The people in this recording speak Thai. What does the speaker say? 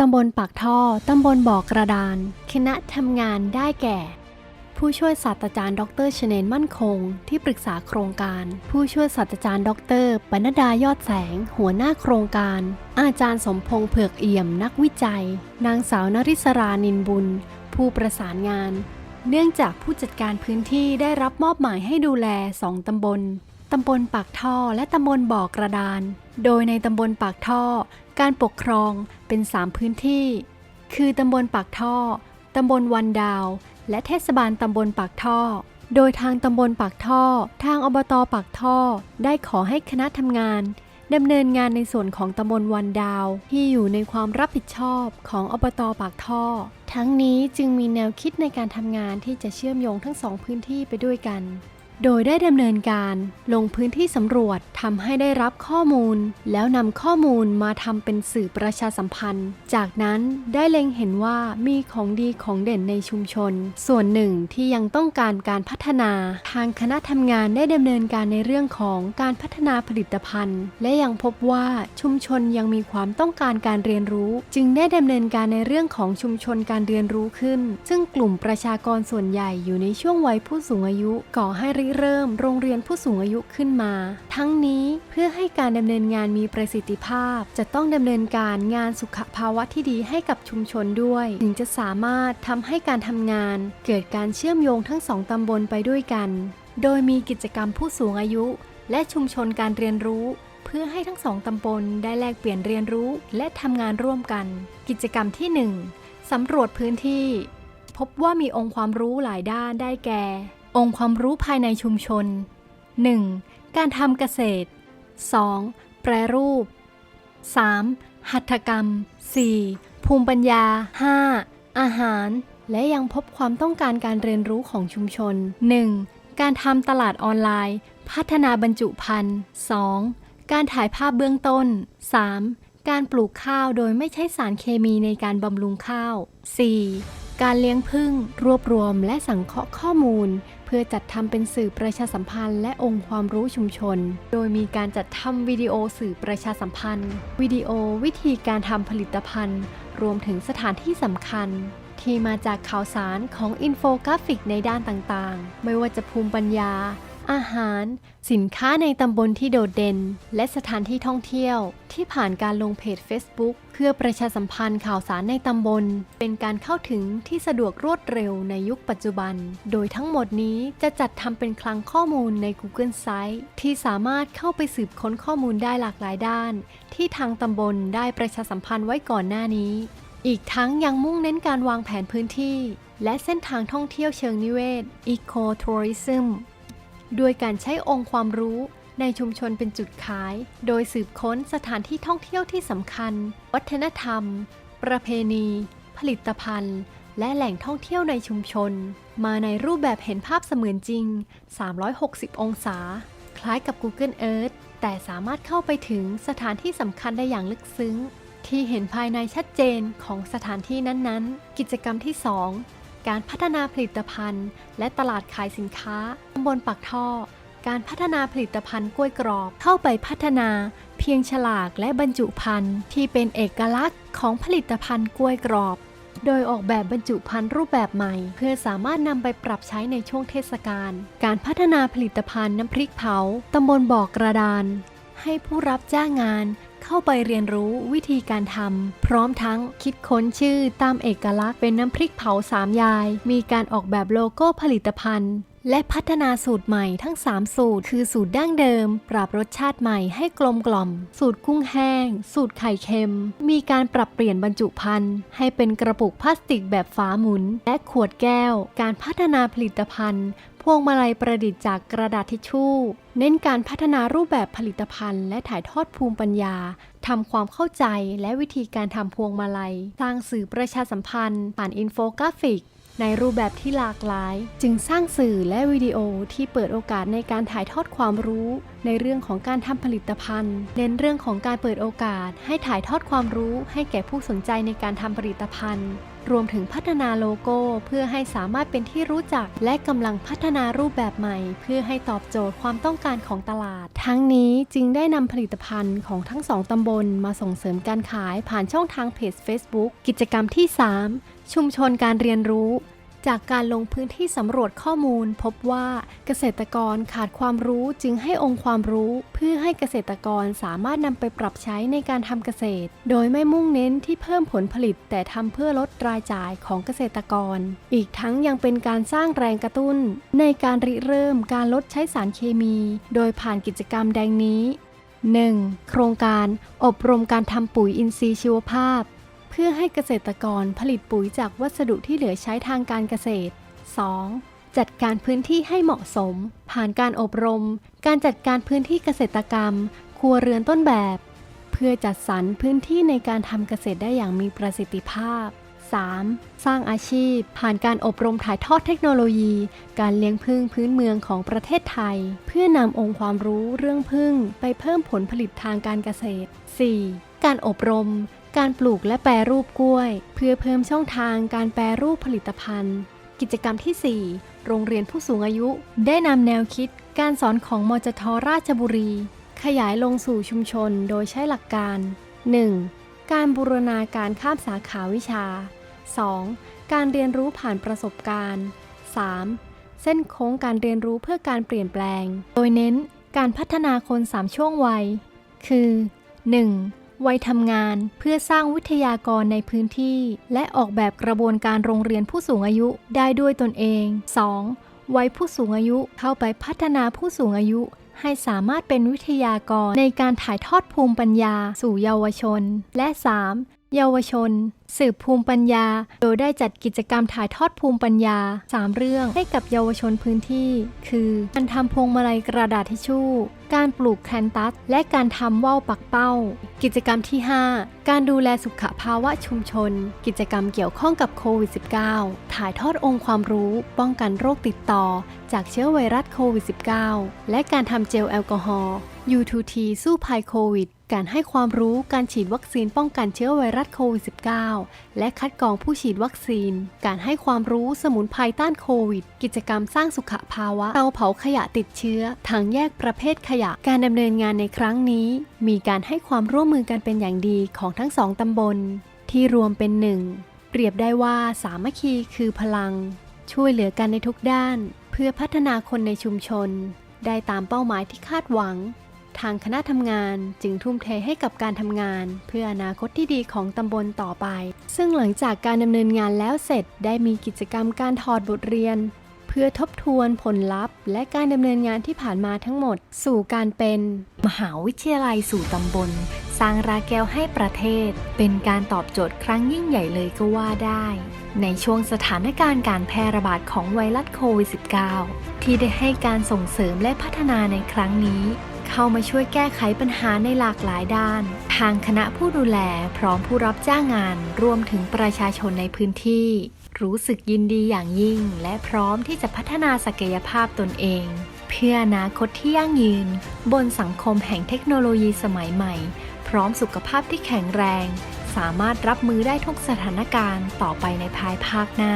ตำบลปากท่อ ตำบลบ่อกระดาน คณะทำงานได้แก่ ผู้ช่วยศาสตราจารย์ดรชเนนมั่นคง ที่ปรึกษาโครงการ ผู้ช่วยศาสตราจารย์ดรปนดายอดแสง หัวหน้าโครงการ อาจารย์สมพงษ์เผือกเอี่ยมนักวิจัย นางสาวนริศรานินบุญ ผู้ประสานงาน เนื่องจากผู้จัดการพื้นที่ได้รับมอบหมายให้ดูแล2ตำบลตำบลปากท่อและตำบลบ่อกระดาน โดยในตำบลปากท่อ การปกครองเป็น 3 พื้นที่ คือตำบลปากท่อ ตำบลวันดาว และเทศบาลตำบลปากท่อ โดยทางตำบลปากท่อ ทางอบตปากท่อ ได้ขอให้คณะทำงานดำเนินงานในส่วนของตำบลวันดาว ที่อยู่ในความรับผิดชอบของอบตปากท่อ ทั้งนี้จึงมีแนวคิดในการทำงานที่จะเชื่อมโยงทั้งสองพื้นที่ไปด้วยกัน โดยได้ดำเนินการลงพื้นที่สำรวจทำให้ได้รับข้อมูล แล้วนำข้อมูลมาทำเป็นสื่อประชาสัมพันธ์ จากนั้นได้เล็งเห็นว่ามีของดีของเด่นในชุมชน ส่วนหนึ่งที่ยังต้องการการพัฒนา ทางคณะทำงานได้ดำเนินการในเรื่องของการพัฒนาผลิตภัณฑ์ และยังพบว่าชุมชนยังมีความต้องการการเรียนรู้ จึงได้ดำเนินการในเรื่องของชุมชนการเรียนรู้ขึ้น ซึ่งกลุ่มประชากรส่วนใหญ่อยู่ในช่วงวัยผู้สูงอายุก่อให้ริเริ่มโรงเรียนผู้สูงอายุขึ้นมา ทั้งนี้เพื่อให้การดำเนินงานมีประสิทธิภาพ จะต้องดำเนินการงานสุขภาวะที่ดีให้กับชุมชนด้วย ถึงจะสามารถทำให้การทำงาน เกิดการเชื่อมโยงทั้งสองตำบลไปด้วยกัน โดยมีกิจกรรมผู้สูงอายุ และชุมชนการเรียนรู้ เพื่อให้ทั้งสองตำบลได้แลกเปลี่ยนเรียนรู้ และทำงานร่วมกัน กิจกรรมที่ 1สำรวจพื้นที่ พบว่ามีองค์ความรู้หลายด้านได้แก่ องค์ความรู้ภายในชุมชน 1. การทำเกษตร 2. แปรรูป 3. หัตถกรรม 4. ภูมิปัญญา 5. อาหาร และยังพบความต้องการการเรียนรู้ของชุมชน 1. การทำตลาดออนไลน์ พัฒนาบรรจุภัณฑ์ 2. การถ่ายภาพเบื้องต้น 3. การปลูกข้าวโดยไม่ใช้สารเคมีในการบำรุงข้าว 4. การเลี้ยงผึ้งรวบรวมและสังเคราะห์ข้อมูล เพื่อจัดทำเป็นสื่อประชาสัมพันธ์ และองค์ความรู้ชุมชน โดยมีการจัดทำวิดีโอสื่อประชาสัมพันธ์ วิดีโอวิธีการทำผลิตภัณฑ์ รวมถึงสถานที่สำคัญ ที่มาจากข่าวสารของอินโฟกราฟิกในด้านต่างๆ ไม่ว่าจะภูมิปัญญา อาหาร สินค้าในตำบลที่โดดเด่น และสถานที่ท่องเที่ยว ที่ผ่านการลงเพจ Facebook เพื่อประชาสัมพันธ์ข่าวสารในตำบล เป็นการเข้าถึงที่สะดวกรวดเร็วในยุคปัจจุบัน โดยทั้งหมดนี้จะจัดทำเป็นคลังข้อมูลใน Google Site ที่สามารถเข้าไปสืบค้นข้อมูลได้หลากหลายด้าน ที่ทางตำบลได้ประชาสัมพันธ์ไว้ก่อนหน้านี้ อีกทั้งยังมุ่งเน้นการวางแผนพื้นที่และเส้นทางท่องเที่ยวเชิงนิเวศ Eco Tourism ด้วยการใช้องค์ความรู้ในชุมชนเป็นจุดขาย โดยสืบค้นสถานที่ท่องเที่ยวที่สำคัญ วัฒนธรรม ประเพณี ผลิตภัณฑ์ และแหล่งท่องเที่ยวในชุมชน มาในรูปแบบเห็นภาพเสมือนจริง 360 องศา คล้ายกับ Google Earth แต่สามารถเข้าไปถึงสถานที่สำคัญได้อย่างลึกซึ้ง ที่เห็นภายในชัดเจนของสถานที่นั้นๆ กิจกรรมที่ 2 การพัฒนาผลิตภัณฑ์ และตลาดขายสินค้าตำบลปากท่อ การพัฒนาผลิตภัณฑ์กล้วยกรอบเข้าไปพัฒนา เพียงฉลากและบรรจุภัณฑ์ที่เป็นเอกลักษณ์ของผลิตภัณฑ์กล้วยกรอบ โดยออกแบบบรรจุภัณฑ์รูปแบบใหม่ เพื่อสามารถนำไปปรับใช้ในช่วงเทศกาล การพัฒนาผลิตภัณฑ์น้ำพริกเผาตำบลบ่อกระดาน ให้ผู้รับจ้างงาน เข้าไปเรียนรู้วิธีการทำพร้อมทั้งคิดค้นชื่อตามเอกลักษณ์เป็นน้ำพริกเผาสามยาย มีการออกแบบโลโก้ผลิตภัณฑ์ และพัฒนาสูตรใหม่ทั้ง 3 สูตร คือสูตรดั้งเดิม ปรับรสชาติใหม่ให้กลมกล่อม สูตรกุ้งแห้ง สูตรไข่เค็ม มีการปรับเปลี่ยนบรรจุภัณฑ์ ให้เป็นกระปุกพลาสติกแบบฝาหมุน และขวดแก้ว การพัฒนาผลิตภัณฑ์พวงมาลัยประดิษฐ์จากกระดาษทิชชู่ เน้นการพัฒนารูปแบบผลิตภัณฑ์ และถ่ายทอดภูมิปัญญาทำความเข้าใจและวิธีการทำพวงมาลัย สร้างสื่อประชาสัมพันธ์ผ่านอินโฟกราฟิก ในรูปแบบที่หลากหลาย จึงสร้างสื่อและวิดีโอที่เปิดโอกาสในการถ่ายทอดความรู้ ในเรื่องของการทำผลิตภัณฑ์ เน้นเรื่องของการเปิดโอกาส ให้ถ่ายทอดความรู้ ให้แก่ผู้สนใจในการทำผลิตภัณฑ์ รวมถึงพัฒนาโลโก้เพื่อให้สามารถเป็นที่รู้จัก และกำลังพัฒนารูปแบบใหม่ เพื่อให้ตอบโจทย์ความต้องการของตลาด ทั้งนี้จึงได้นำผลิตภัณฑ์ของทั้งสองตำบลมาส่งเสริมการขายผ่านช่องทางเพจ Facebook กิจกรรมที่ 3 ชุมชนการเรียนรู้ จากการลงพื้นที่สำรวจข้อมูล พบว่าเกษตรกรขาดความรู้จึงให้องค์ความรู้ เพื่อให้เกษตรกรสามารถนำไปปรับใช้ในการทำเกษตร โดยไม่มุ่งเน้นที่เพิ่มผลผลิต แต่ทำเพื่อลดรายจ่ายของเกษตรกร อีกทั้งยังเป็นการสร้างแรงกระตุ้น ในการริเริ่มการลดใช้สารเคมี โดยผ่านกิจกรรมดังนี้ 1. โครงการอบรมการทำปุ๋ยอินทรีย์ชีวภาพ พื่อให้เกษตรกรผลิตปุ๋ยจากวัสดุที่เหลือใช้ทางการเกษตร 2. จัดการพื้นที่ให้เหมาะสม ผ่านการอบรม การจัดการพื้นที่เกษตรกรรม ครัวเรือนต้นแบบ เพื่อจัดสรรพื้นที่ในการทำเกษตรได้อย่างมีประสิทธิภาพ 3. สร้างอาชีพ ผ่านการอบรมถ่ายทอดเทคโนโลยี การเลี้ยงผึ้งพื้นเมืองของประเทศไทย เพื่อนำองค์ความรู้เรื่องผึ้งไปเพิ่มผลผลิตทางการเกษตร 4. การอบรม การปลูกและแปรรูปกล้วย เพื่อเพิ่มช่องทางการแปรรูปผลิตภัณฑ์ กิจกรรมที่ 4 โรงเรียนผู้สูงอายุ ได้นำแนวคิดการสอนของมจทราชบุรี ขยายลงสู่ชุมชนโดยใช้หลักการ 1. การบูรณาการข้ามสาขาวิชา 2. การเรียนรู้ผ่านประสบการณ์ 3. เส้นโค้งการเรียนรู้เพื่อการเปลี่ยนแปลง โดยเน้นการพัฒนาคน 3 ช่วงวัย คือ 1. วัยทำงานเพื่อสร้างวิทยากรในพื้นที่ และออกแบบกระบวนการโรงเรียนผู้สูงอายุได้ด้วยตนเอง 2. วัยผู้สูงอายุเข้าไปพัฒนาผู้สูงอายุให้สามารถเป็นวิทยากรในการถ่ายทอดภูมิปัญญาสู่เยาวชน และ 3. เยาวชน สืบภูมิปัญญา โดยได้จัดกิจกรรมถ่ายทอดภูมิปัญญา 3 เรื่องให้กับเยาวชนพื้นที่ คือการทำพวงมาลัยกระดาษทิชชู่ การปลูกแคนตัส และการทำว่าวปักเป้า กิจกรรมที่ 5 การดูแลสุขภาวะชุมชน กิจกรรมเกี่ยวข้องกับโควิด -19 ถ่ายทอดองค์ความรู้ ป้องกันโรคติดต่อ จากเชื้อไวรัสโควิด -19 และการทำเจลแอลกอฮอล์ U2T สู้ภัยโควิด การให้ความรู้การฉีดวัคซีนป้องกันเชื้อไวรัสโควิด -19 และคัดกรองผู้ฉีดวัคซีน การให้ความรู้สมุนไพรต้านโควิด กิจกรรมสร้างสุขภาวะเตาเผาขยะติดเชื้อทางแยกประเภทขยะ การดำเนินงานในครั้งนี้ มีการให้ความร่วมมือกันเป็นอย่างดีของทั้งสองตำบล ที่รวมเป็นหนึ่งเปรียบได้ว่าสามัคคีคือพลัง ช่วยเหลือกันในทุกด้าน เพื่อพัฒนาคนในชุมชน ได้ตามเป้าหมายที่คาดหวัง ทางคณะทำงานจึงทุ่มเทให้กับการทำงาน เพื่ออนาคตที่ดีของตำบลต่อไป ซึ่งหลังจากการดำเนินงานแล้วเสร็จได้มีกิจกรรมการถอดบทเรียน เพื่อทบทวนผลลัพธ์ และการดำเนินงานที่ผ่านมาทั้งหมด สู่การเป็น มหาวิทยาลัยสู่ตำบล สร้างราแก้วให้ประเทศ เป็นการตอบโจทย์ครั้งยิ่งใหญ่เลยก็ว่าได้ในช่วงสถานการณ์การแพร่ระบาดของไวรัสโควิด -19 ที่ได้ให้การส่งเสริมและพัฒนาในครั้งนี้ เข้ามาช่วยแก้ไขปัญหาในหลากหลายด้าน ทางคณะผู้ดูแลพร้อมผู้รับจ้างงานรวมถึงประชาชนในพื้นที่ รู้สึกยินดีอย่างยิ่ง และพร้อมที่จะพัฒนาศักยภาพตนเอง เพื่ออนาคตที่ยั่งยืน บนสังคมแห่งเทคโนโลยีสมัยใหม่ พร้อมสุขภาพที่แข็งแรง สามารถรับมือได้ทุกสถานการณ์ต่อไปในภายภาคหน้า